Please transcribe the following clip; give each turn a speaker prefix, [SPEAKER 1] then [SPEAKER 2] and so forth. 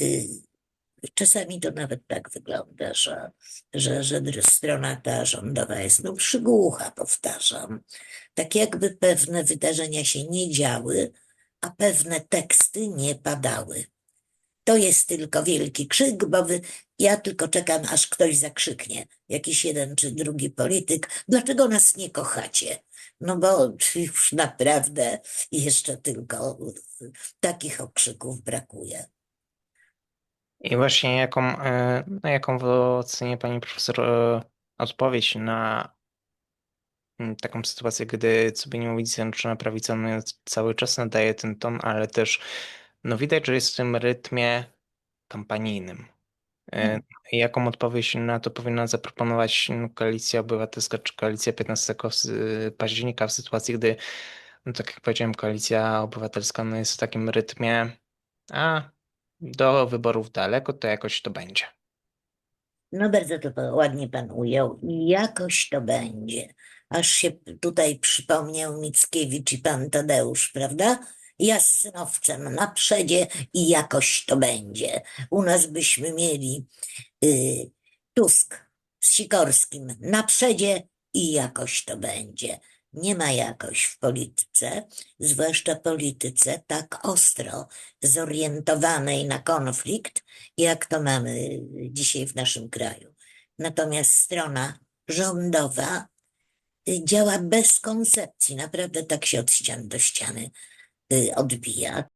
[SPEAKER 1] y, czasami to nawet tak wygląda, że, że, że strona ta rządowa jest no przygłucha, powtarzam. Tak jakby pewne wydarzenia się nie działy, a pewne teksty nie padały. To jest tylko wielki krzyk, bo wy, ja tylko czekam, aż ktoś zakrzyknie, jakiś jeden czy drugi polityk, dlaczego nas nie kochacie? No bo już naprawdę jeszcze tylko takich okrzyków brakuje.
[SPEAKER 2] I właśnie jaką, e, no jaką w ocenie pani profesor e, odpowiedź na mm, taką sytuację, gdy co by nie mówić, Zjednoczona Prawica no, cały czas nadaje ten ton, ale też no widać, że jest w tym rytmie kampanijnym. E,
[SPEAKER 1] Mhm.
[SPEAKER 2] Jaką odpowiedź na to powinna zaproponować no, Koalicja Obywatelska czy Koalicja 15 s- października w sytuacji, gdy, no, tak jak powiedziałem, Koalicja Obywatelska no, jest w takim rytmie, a do wyborów daleko, to jakoś to będzie.
[SPEAKER 1] No bardzo to ładnie pan ujął i jakoś to będzie. Aż się tutaj przypomniał Mickiewicz i pan Tadeusz, prawda? Ja z synowcem na przedzie i jakoś to będzie. U nas byśmy mieli y, Tusk z Sikorskim na przedzie i jakoś to będzie. Nie ma jakoś w polityce, zwłaszcza polityce tak ostro zorientowanej na konflikt, jak to mamy dzisiaj w naszym kraju. Natomiast strona rządowa działa bez koncepcji, naprawdę tak się od ściany do ściany y, odbija.